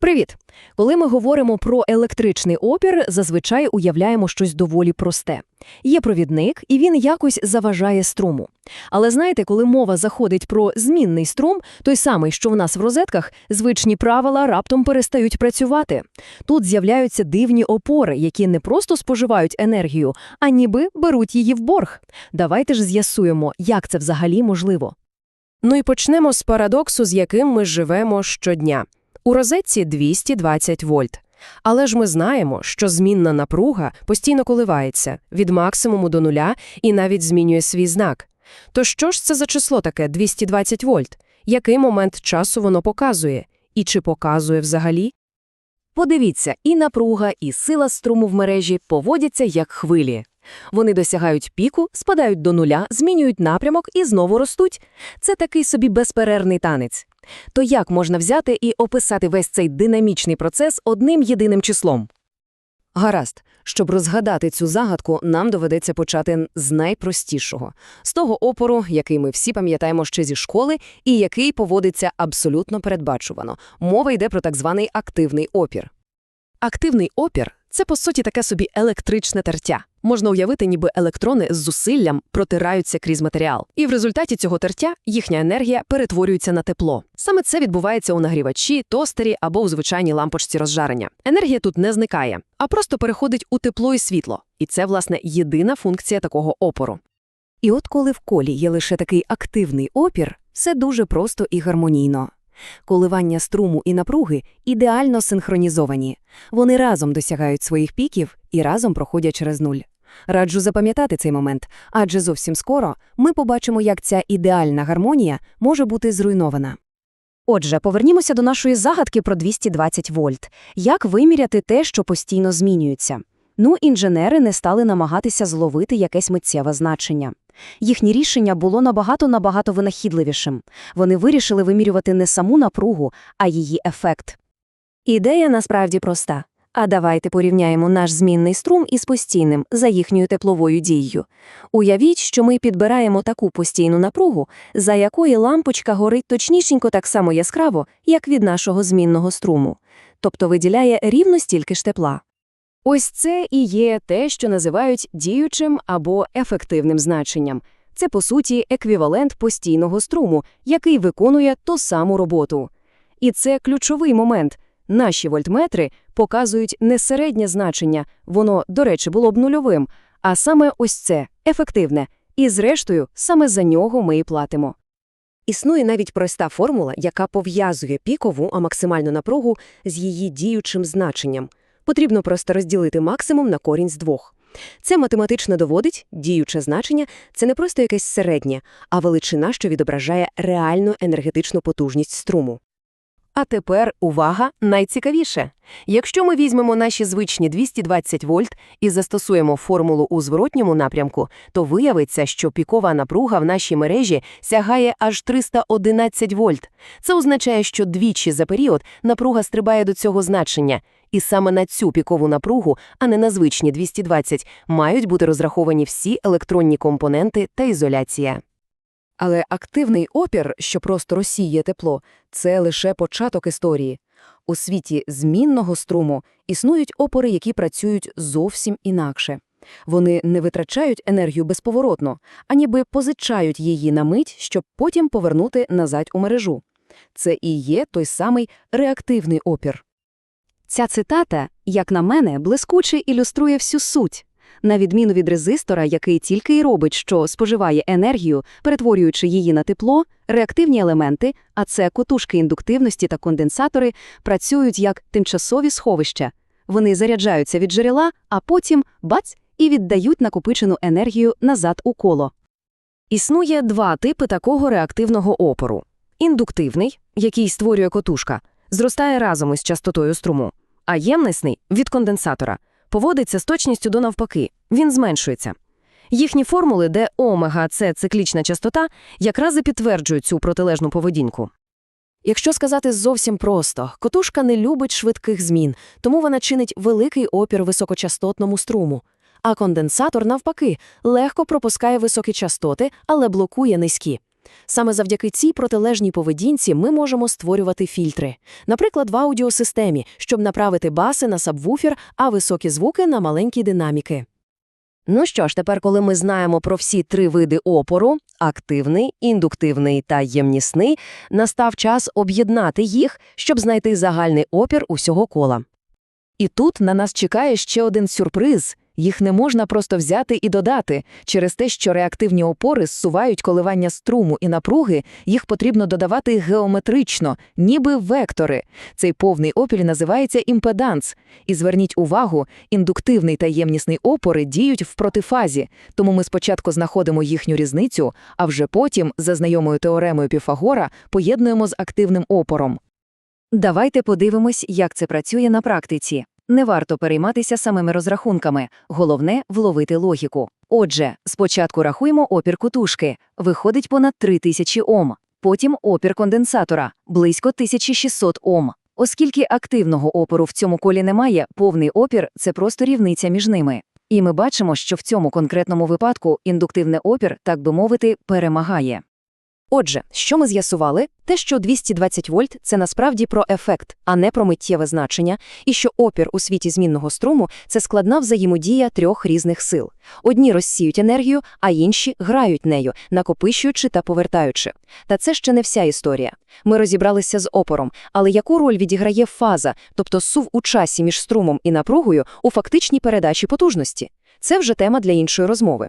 Привіт! Коли ми говоримо про електричний опір, зазвичай уявляємо щось доволі просте. Є провідник, і він якось заважає струму. Але знаєте, коли мова заходить про змінний струм, той самий, що в нас в розетках, звичні правила раптом перестають працювати. Тут з'являються дивні опори, які не просто споживають енергію, а ніби беруть її в борг. Давайте ж з'ясуємо, як це взагалі можливо. Ну і почнемо з парадоксу, з яким ми живемо щодня. У розетці 220 вольт. Але ж ми знаємо, що змінна напруга постійно коливається від максимуму до нуля і навіть змінює свій знак. То що ж це за число таке 220 вольт? Який момент часу воно показує? І чи показує взагалі? Подивіться, і напруга, і сила струму в мережі поводяться як хвилі. Вони досягають піку, спадають до нуля, змінюють напрямок і знову ростуть. Це такий собі безперервний танець. То як можна взяти і описати весь цей динамічний процес одним єдиним числом? Гаразд, щоб розгадати цю загадку, нам доведеться почати з найпростішого – з того опору, який ми всі пам'ятаємо ще зі школи і який поводиться абсолютно передбачувано. Мова йде про так званий активний опір. Активний опір – це, по суті, таке собі електричне тертя. Можна уявити, ніби електрони з зусиллям протираються крізь матеріал. І в результаті цього тертя їхня енергія перетворюється на тепло. Саме це відбувається у нагрівачі, тостері або у звичайній лампочці розжарення. Енергія тут не зникає, а просто переходить у тепло і світло. І це, власне, єдина функція такого опору. І от коли в колі є лише такий активний опір, все дуже просто і гармонійно. Коливання струму і напруги ідеально синхронізовані. Вони разом досягають своїх піків і разом проходять через нуль. Раджу запам'ятати цей момент, адже зовсім скоро ми побачимо, як ця ідеальна гармонія може бути зруйнована. Отже, повернімося до нашої загадки про 220 вольт. Як виміряти те, що постійно змінюється? Ну, інженери не стали намагатися зловити якесь миттєве значення. Їхнє рішення було набагато-набагато винахідливішим. Вони вирішили вимірювати не саму напругу, а її ефект. Ідея насправді проста. А давайте порівняємо наш змінний струм із постійним за їхньою тепловою дією. Уявіть, що ми підбираємо таку постійну напругу, за якої лампочка горить точнісінько так само яскраво, як від нашого змінного струму, тобто виділяє рівно стільки ж тепла. Ось це і є те, що називають діючим або ефективним значенням. Це, по суті, еквівалент постійного струму, який виконує ту саму роботу. І це ключовий момент. Наші вольтметри показують не середнє значення, воно, до речі, було б нульовим, а саме ось це ефективне. І, зрештою, саме за нього ми і платимо. Існує навіть проста формула, яка пов'язує пікову, а максимальну напругу з її діючим значенням. Потрібно просто розділити максимум на корінь з двох. Це математично доводить, діюче значення це не просто якесь середнє, а величина, що відображає реальну енергетичну потужність струму. А тепер увага, найцікавіше. Якщо ми візьмемо наші звичні 220 вольт і застосуємо формулу у зворотньому напрямку, то виявиться, що пікова напруга в нашій мережі сягає аж 311 вольт. Це означає, що двічі за період напруга стрибає до цього значення. І саме на цю пікову напругу, а не на звичні 220, мають бути розраховані всі електронні компоненти та ізоляція. Але активний опір, що просто розсіє тепло, це лише початок історії. У світі змінного струму існують опори, які працюють зовсім інакше. Вони не витрачають енергію безповоротно, а ніби позичають її на мить, щоб потім повернути назад у мережу. Це і є той самий реактивний опір. Ця цитата, як на мене, блискуче ілюструє всю суть. На відміну від резистора, який тільки й робить, що споживає енергію, перетворюючи її на тепло, реактивні елементи, а це котушки індуктивності та конденсатори, працюють як тимчасові сховища. Вони заряджаються від джерела, а потім бац і віддають накопичену енергію назад у коло. Існує два типи такого реактивного опору: індуктивний, який створює котушка, зростає разом із частотою струму, а ємнисний від конденсатора поводиться з точністю до навпаки, він зменшується. Їхні формули, де омега це циклічна частота, якраз і підтверджують цю протилежну поведінку. Якщо сказати зовсім просто, котушка не любить швидких змін, тому вона чинить великий опір високочастотному струму. А конденсатор, навпаки, легко пропускає високі частоти, але блокує низькі. Саме завдяки цій протилежній поведінці ми можемо створювати фільтри. Наприклад, в аудіосистемі, щоб направити баси на сабвуфер, а високі звуки на маленькі динаміки. Ну що ж, тепер, коли ми знаємо про всі три види опору – активний, індуктивний та ємнісний, настав час об'єднати їх, щоб знайти загальний опір усього кола. І тут на нас чекає ще один сюрприз. Їх не можна просто взяти і додати. Через те, що реактивні опори зсувають коливання струму і напруги, їх потрібно додавати геометрично, ніби вектори. Цей повний опір називається імпеданс. І зверніть увагу, індуктивний та ємнісний опори діють в протифазі, тому ми спочатку знаходимо їхню різницю, а вже потім, за знайомою теоремою Піфагора, поєднуємо з активним опором. Давайте подивимось, як це працює на практиці. Не варто перейматися самими розрахунками, головне – вловити логіку. Отже, спочатку рахуємо опір кутушки, виходить понад 3000 Ом, потім опір конденсатора – близько 1600 Ом. Оскільки активного опору в цьому колі немає, повний опір – це просто рівниця між ними. І ми бачимо, що в цьому конкретному випадку індуктивний опір, так би мовити, перемагає. Отже, що ми з'ясували? Те, що 220 вольт – це насправді про ефект, а не про миттєве значення, і що опір у світі змінного струму – це складна взаємодія трьох різних сил. Одні розсіють енергію, а інші грають нею, накопичуючи та повертаючи. Та це ще не вся історія. Ми розібралися з опором, але яку роль відіграє фаза, тобто сув у часі між струмом і напругою у фактичній передачі потужності? Це вже тема для іншої розмови.